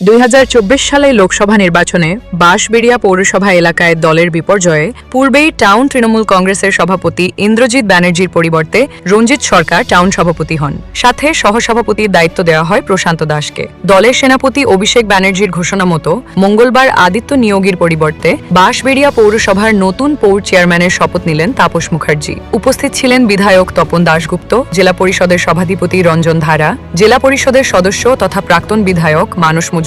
দুই সালে লোকসভা নির্বাচনে বাঁশবেড়িয়া পৌরসভা এলাকায় দলের বিপর্যয়ে পূর্বেই টাউন তৃণমূল কংগ্রেসের সভাপতি ইন্দ্রজিৎ ব্যানার্জির পরিবর্তে রঞ্জিত সরকার টাউন সভাপতি হন। সাথে সহসভাপতির দায়িত্ব দেওয়া হয় প্রশান্ত দাসকে। দলের সেনাপতি অভিষেক ব্যানার্জির ঘোষণা মতো মঙ্গলবার আদিত্য নিয়োগীর পরিবর্তে বাঁশবেড়িয়া পৌরসভার নতুন পৌর চেয়ারম্যানের শপথ নিলেন তাপস মুখার্জি। উপস্থিত ছিলেন বিধায়ক তপন দাশগুপ্ত, জেলা পরিষদের সভাধিপতি রঞ্জন ধারা, জেলা পরিষদের সদস্য তথা প্রাক্তন বিধায়ক মানস মজুমদার।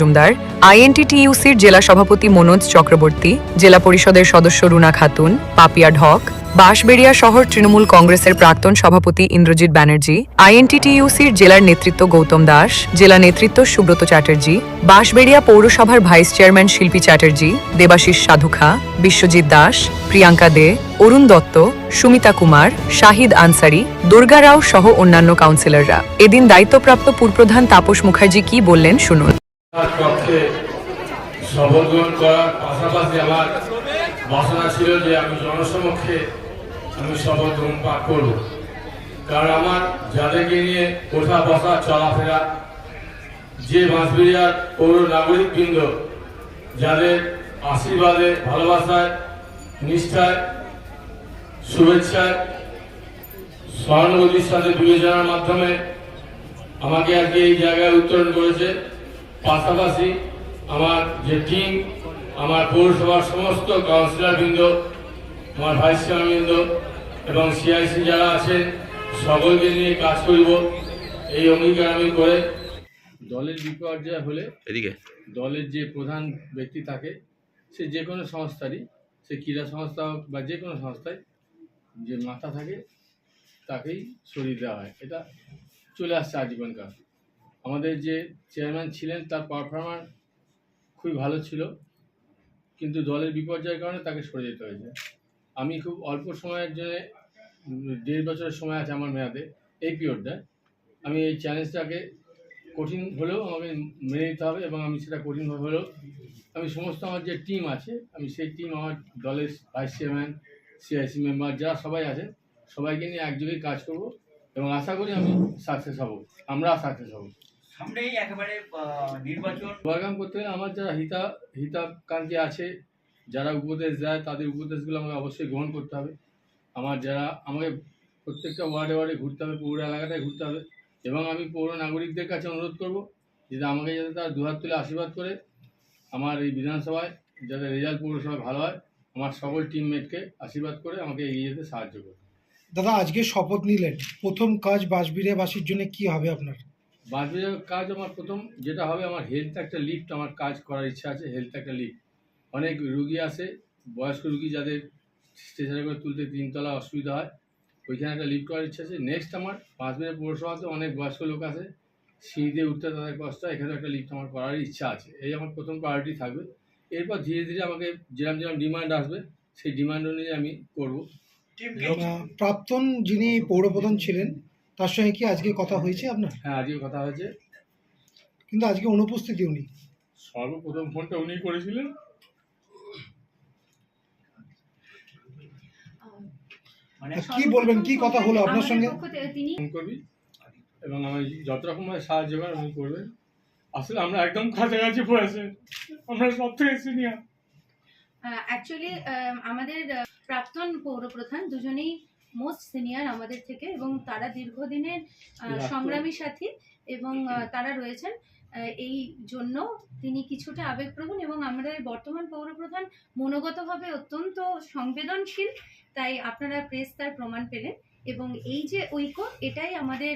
আইএনটিটিইউসির জেলা সভাপতি মনোজ চক্রবর্তী, জেলা পরিষদের সদস্য রুনা খাতুন, পাপিয়া ঢক, বাঁশবেড়িয়া শহর তৃণমূল কংগ্রেসের প্রাক্তন সভাপতি ইন্দ্রজিৎ ব্যানার্জি, আইএনটিটিইউসির জেলার নেতৃত্ব গৌতম দাস, জেলা নেতৃত্ব সুব্রত চ্যাটার্জি, বাঁশবেড়িয়া পৌরসভার ভাইস চেয়ারম্যান শিল্পী চ্যাটার্জি, দেবাশিস সাধুখা, বিশ্বজিৎ দাস, প্রিয়াঙ্কা দে, অরুণ দত্ত, সুমিতা কুমার, শাহিদ আনসারি, দুর্গা রাও সহ অন্যান্য কাউন্সিলররা। এদিন দায়িত্বপ্রাপ্ত পুরপ্রধান তাপস মুখার্জি কি বললেন শুনুন। পক্ষে শপথ গ্রহণ করার পাশাপাশি আমার বাসনা ছিল যে আমি জনসমক্ষে আমি শপথ গ্রহণ পাঠ করব। কারণ আমার যাদেরকে নিয়ে কোথা বসা চলাফেরা, যে বাঁশবেড়িয়ার পৌর নাগরিকবৃন্দ, যাদের আশীর্বাদে, ভালোবাসায়, নিষ্ঠায়, শুভেচ্ছায় সহানুভূতির সাথে বিবেচনার মাধ্যমে আমাকে আজকে এই জায়গায় উত্তরণ করেছে। পাশাপাশি আমার যে টিম আমার পৌরসভার সমস্ত কাউন্সিলর বৃন্দ আমার ভাইস চেয়ারম্যানবৃন্দ এবং সিআইসি যারা আছেন সকলকে নিয়ে কাজ করব। এই অঙ্গীকার আমি করে দলের বিপর্যয় হলে এদিকে। দলের যে প্রধান ব্যক্তি থাকে সে যে কোনো সংস্থারই সে ক্রীড়া সংস্থা হোক বা যে কোনো সংস্থায় যে মাথা থাকে তাকেই সরিয়ে দেওয়া হয়। এটা চলে আসছে আজীবনকাল। আমাদের যে চেয়ারম্যান ছিলেন, তার পারফরম্যান্স খুবই ভালো ছিল। কিন্তু দলের বিপর্যয়ের কারণে তাকে সরে যেতে হয়েছে। আমি খুব অল্প সময়ের জন্য, দেড় বছরের সময় আছে আমার মেয়াদে, এই পিরিয়ডটায় আমি এই চ্যালেঞ্জটাকে কঠিন হলেও আমাকে মেনে নিতে হবে এবং আমি সেটা কঠিন হলেও আমি সমস্ত আমার যে টিম আছে, আমি সেই টিম আমার দলের ভাইস চেয়ারম্যান সিআইসি মেম্বার যারা সবাই আছে, সবাইকে নিয়ে একযোগে কাজ করব এবং আশা করি আমি সাকসেস হব। আমরা সাকসেস হব। সামনেই একেবারে নির্বাচন। প্রোগ্রাম করতে গেলে আমার যারা হিতা হিতাকাঙ্ক্ষী আছে যারা উপদেশ দেয় তাদের উপদেশগুলো আমাকে অবশ্যই গ্রহণ করতে হবে। আমার যারা আমাকে প্রত্যেকটা ওয়ার্ডে ওয়ার্ডে ঘুরতে হবে পৌর এলাকাটায় ঘুরতে হবে। এবং আমি পৌর নাগরিকদের কাছে অনুরোধ করব যাতে আমাকে যাতে তারা দুহাত তুলে আশীর্বাদ করে। আমার এই বিধানসভায় যাতে রেজাল্ট পৌরসভায় ভালো হয় আমার সকল টিমমেটকে আশীর্বাদ করে আমাকে এগিয়ে যেতে সাহায্য করবে দাদা আজকে শপথ নিলেন। প্রথম কাজ বাসবিড়িয়াবাসীর জন্য কি হবে আপনার? বাজবের কাজ আমার প্রথম যেটা হবে আমার হেলথ একটা লিফট আমার কাজ করার ইচ্ছা আছে হেলথ একটা লিফট অনেক রুগী আসে বয়স্ক রুগী যাদের স্টেশনে করে তুলতে তিনতলা অসুবিধা হয় ওইখানে একটা লিফট করার ইচ্ছা আছে। নেক্সট আমার পাঁচবিড়া পৌরসভাতে অনেক বয়স্ক লোক আছে সিঁড়িতে উঠতে তাদের কষ্ট হয় এখানে একটা লিফট আমার করার ইচ্ছা আছে। এই আমার প্রথম প্রায়োরিটি থাকবে। এরপর ধীরে ধীরে আমাকে যেরকম যেরকম ডিমান্ড আসবে সেই ডিমান্ড অনুযায়ী আমি করব। প্রাক্তন যিনি পৌরপ্রধান ছিলেন তার সঙ্গে কি আজকে কথা হয়েছে আপনার? হ্যাঁ আজকে কথা হয়েছে। কিন্তু আজকে অনুপস্থিতি উনি? সর্বপ্রথম ফোনটা উনি করেছিলেন। মানে কি বলবেন? কি কথা হলো আপনার সঙ্গে? ফোন করবি? এবং আমি যত রকমভাবে সাহায্য করার আমি করবেন। আসলে আমরা একদম কাছাকাছি পড়েছে। আমরা সব থেকে সিনিয়র অ্যাকচুয়ালি আমাদের প্রাক্তন পৌরপ্রধান দুজনেই মোস্ট সিনিয়র আমাদের থেকে এবং তারা দীর্ঘদিনের সংগ্রামী সাথী এবং তারা রয়েছেন এই জন্য তিনি কিছুটা আবেগপ্রবণ এবং আমাদের বর্তমান পৌরপ্রধান মনোগতভাবে অত্যন্ত সংবেদনশীল তাই আপনারা প্রেস তার প্রমাণ পেলেন এবং এই যে ঐক্য এটাই আমাদের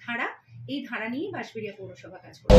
ধারা। এই ধারা নিয়েই বাঁশবেড়িয়া পৌরসভা কাজ করে